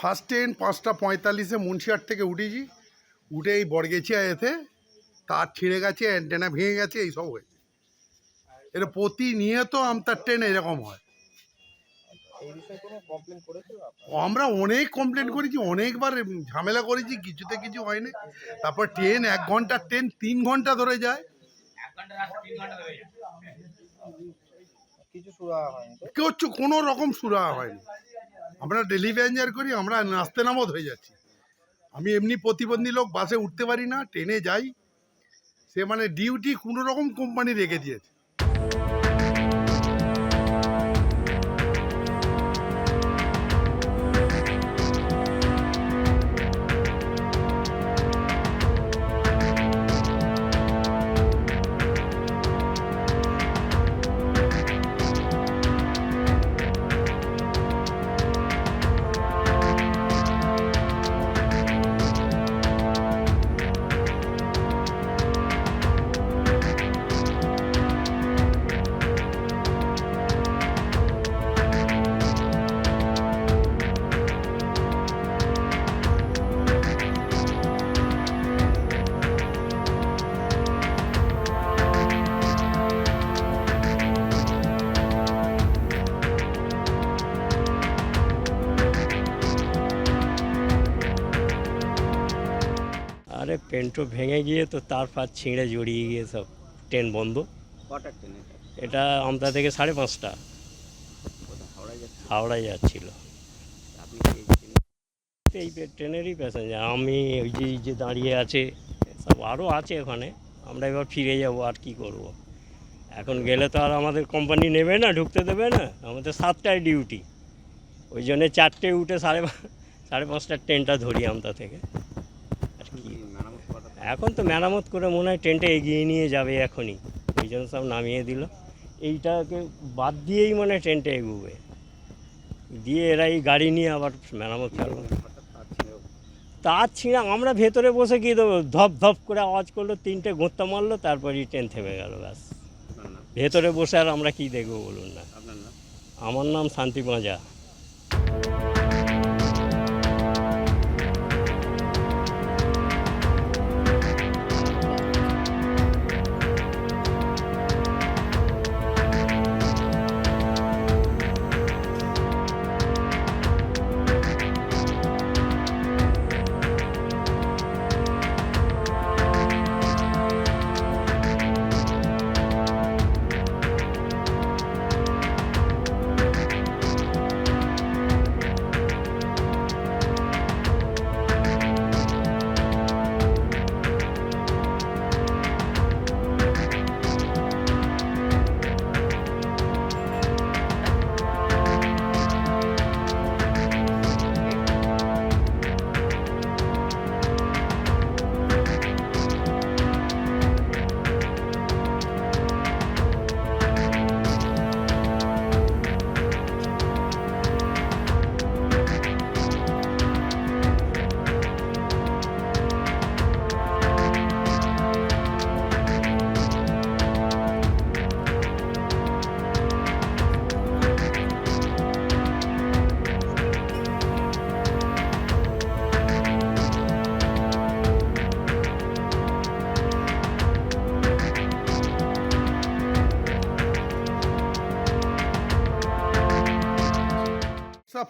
First train পাঁচটা পঁয়তাল্লিশে মুন্সিয়ার থেকে উঠেছি। উঠে এই বরগেছিয়া এতে তার ছিঁড়ে গেছে অ্যান্টেনা ভেঙে গেছে এইসব হয়েছে। এটা প্রতিনিয়ত আমতার ট্রেন এরকম হয়। এই আমরা অনেক কমপ্লেন করেছি, অনেকবার ঝামেলা করেছি, কিছুতে কিছু হয়নি। তারপর ট্রেন এক ঘণ্টার ট্রেন তিন ঘণ্টা ধরে যায়। কিছু কোনো রকম সুরা হয়নি। আমরা ডেলি প্যাসেঞ্জার করি, আমরা নাস্তে নামত হয়ে যাচ্ছি। আমি এমনি প্রতিবন্ধী লোক, বাসে উঠতে পারি না, ট্রেনে যাই। সে মানে ডিউটি কোনো রকম কোম্পানি রেখে দিয়েছে। আরে পেন্টো ভেঙে গিয়ে তো তার ফার ছিঁড়ে জড়িয়ে গিয়ে সব ট্রেন বন্ধ। ট্রেন এটা? আমতা থেকে সাড়ে পাঁচটা। হাওড়ায় যাচ্ছিল। আপনি এই ট্রেনেরই প্যাসেঞ্জার। আমি ওই যে যে দাঁড়িয়ে আছে সব আরও আছে ওখানে। আমরা এবার ফিরে যাব আর কি করব। এখন গেলে তো আর আমাদের কোম্পানি নেবে না ঢুকতে দেবে না। আমাদের সাতটায় ডিউটি ওই জন্যে চারটে উঠে সাড়ে সাড়ে পাঁচটার ট্রেনটা ধরি আমতা থেকে আর এখন কি কি মেরামত করা এখন তো মেরামত করে মনে হয় ট্রেনটা এগিয়ে নিয়ে যাবে এখনই। ওই জন্য সব নামিয়ে দিল। এইটাকে বাদ দিয়েই মানে ট্রেনটা এগোবে। দিয়ে এরা এই গাড়ি নিয়ে আবার মেরামত হঠাৎ তার ছিঁড়া আমরা ভেতরে বসে কি দেবো? ধপ ধপ করে আওয়াজ করল তিনটে গোত্তা মারলো তারপরই ট্রেন থেমে গেল ব্যাস। ভেতরে বসে আর আমরা কি দেখব বলুন না। আমার নাম শান্তি মাজা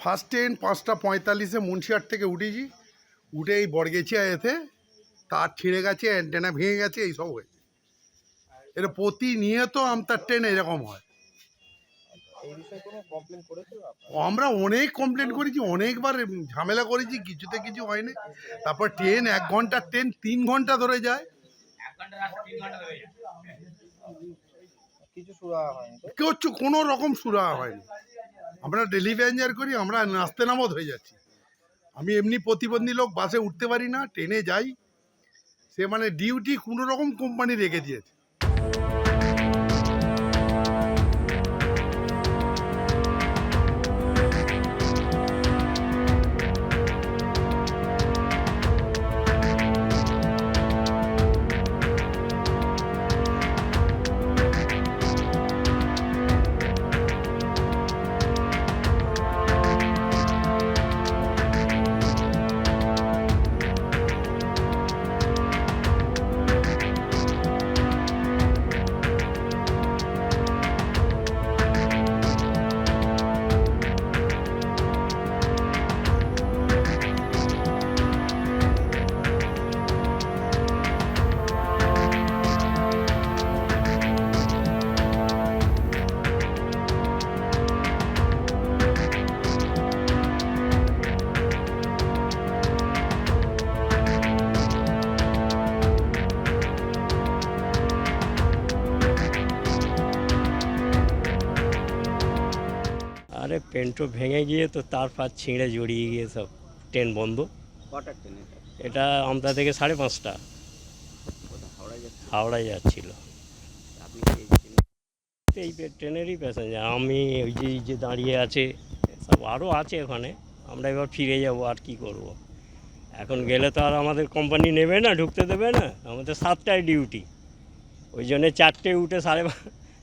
ফার্স্ট ট্রেন পাঁচটা পঁয়তাল্লিশে মুন্সিয়ার থেকে উঠেছি। উঠে এই বরগেছিয়া এতে তার ছিঁড়ে গেছে অ্যান্টেনা ভেঙে গেছে এইসব হয়েছে। এটা প্রতিনিয়ত আমতার ট্রেন এরকম হয়। আমরা অনেক কমপ্লেন করেছি অনেকবার ঝামেলা করেছি কিছুতে কিছু হয়নি। তারপর ট্রেন এক ঘণ্টার ট্রেন তিন ঘণ্টা ধরে যায়। কিছু সুরাহা কোনো রকম সুরা হয়নি। আমরা ডেলি প্যাসেঞ্জার করি, আমরা নাস্তে নামত হয়ে যাচ্ছি। আমি এমনি প্রতিবন্ধী লোক, বাসে উঠতে পারি না, ট্রেনে যাই। সে মানে ডিউটি কোনো রকম কোম্পানি রেখে দিয়েছে। পেন্টো ভেঙে গিয়ে তো তার ফার ছিঁড়ে জড়িয়ে গিয়ে সব ট্রেন বন্ধ। ট্রেন এটা? আমতা থেকে সাড়ে পাঁচটা। হাওড়ায় যাচ্ছে? যাচ্ছিল। এই ট্রেনেরই প্যাসেঞ্জার। আমি ওই যে যে দাঁড়িয়ে আছে সব আরও আছে ওখানে। আমরা এবার ফিরে যাব আর কি করব। এখন গেলে তো আর আমাদের কোম্পানি নেবে না ঢুকতে দেবে না। আমাদের সাতটায় ডিউটি ওই জন্যে চারটে উঠে সাড়ে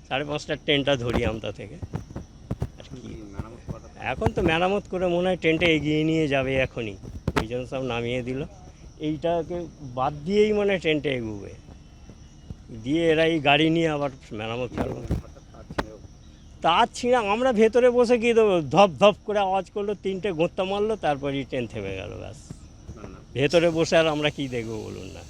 সাড়ে পাঁচটার ট্রেনটা ধরি আমতা থেকে আর কি কি মেরামত করা এখন তো মেরামত করে মনে হয় ট্রেনটা এগিয়ে নিয়ে যাবে এখনই। ওই জন্য সব নামিয়ে দিল। এইটাকে বাদ দিয়েই মানে ট্রেনটা এগোবে। দিয়ে এরা এই গাড়ি নিয়ে আবার মেরামত হঠাৎ তার ছিঁড়া আমরা ভেতরে বসে কি দেবো ধপ ধপ করে আওয়াজ করল তিনটে গোত্তা মারলো তারপরই ট্রেন থেমে গেল ব্যাস। ভেতরে বসে আর আমরা কি দেখব বলুন না।